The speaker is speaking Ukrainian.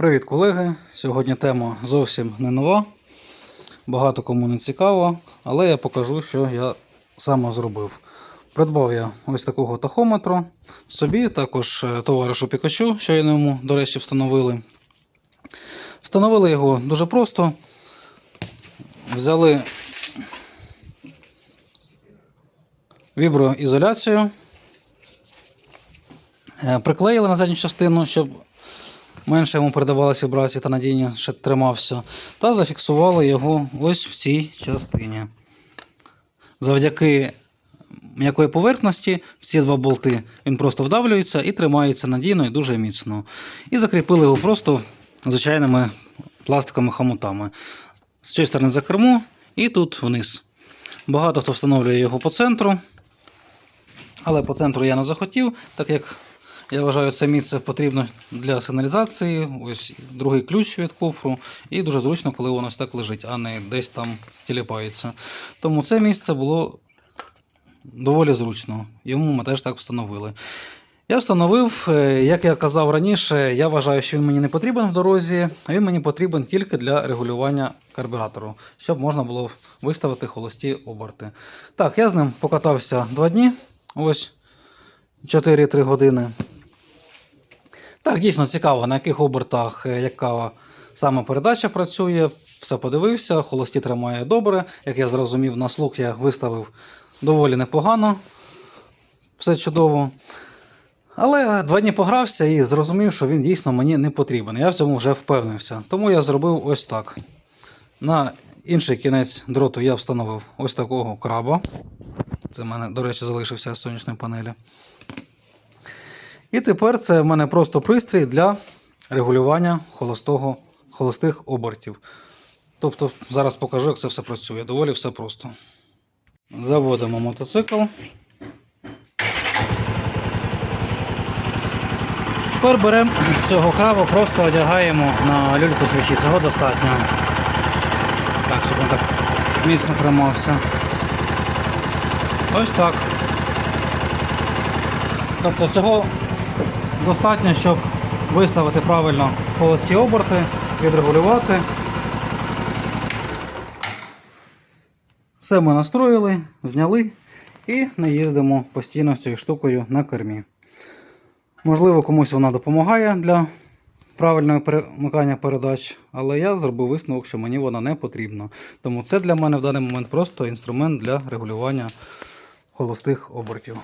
Привіт, колеги! Сьогодні тема зовсім не нова. Багато кому не цікаво, але я покажу, що я саме зробив. Придбав я ось такого тахометру собі, також е, товаришу Пікачу, що я йому, до речі, встановили. Встановили його дуже просто. Взяли віброізоляцію, е, приклеїли на задню частину, щоб менше йому передавалися вібрації та надійно ще тримався, та зафіксували його ось в цій частині. Завдяки м'якої поверхності в ці два болти він просто вдавлюється і тримається надійно і дуже міцно. І закріпили його просто звичайними пластиковими хомутами. З цієї сторони за кермо і тут вниз. Багато хто встановлює його по центру, але по центру я не захотів, так як я вважаю, це місце потрібно для сигналізації. Ось другий ключ від кофру. І дуже зручно, коли воно так лежить, а не десь там тіліпається. Тому це місце було доволі зручно. Йому ми теж так встановили. Я встановив, е, як я казав раніше, я вважаю, що він мені не потрібен в дорозі, а він мені потрібен тільки для регулювання карбюратору, щоб можна було виставити холості оберти. Так, я з ним покатався два дні. Ось 4-3 години. Так, дійсно цікаво, на яких обертах е, яка саме передача працює. Все подивився, холості тримає добре. Як я зрозумів, на слух я виставив доволі непогано. Все чудово. Але два дні погрався і зрозумів, що він дійсно мені не потрібен. Я в цьому вже впевнився. Тому я зробив ось так. На інший кінець дроту я встановив ось такого краба. Це в мене, до речі, залишився з сонячної панелі. І тепер це в мене просто пристрій для регулювання холостого, холостих обертів. Тобто зараз покажу, як це все працює. Доволі все просто. Заводимо мотоцикл. Тепер беремо цього краба, просто одягаємо на люльку свічі. Цього достатньо. Так, щоб він так міцно тримався. Ось так. Тобто цього достатньо, щоб виставити правильно холості оберти, відрегулювати. Все ми настроїли, зняли і не їздимо постійно з цією штукою на кермі. Можливо, комусь вона допомагає для правильного перемикання передач, але я зробив висновок, що мені вона не потрібна. Тому це для мене в даний момент просто інструмент для регулювання холостих обертів.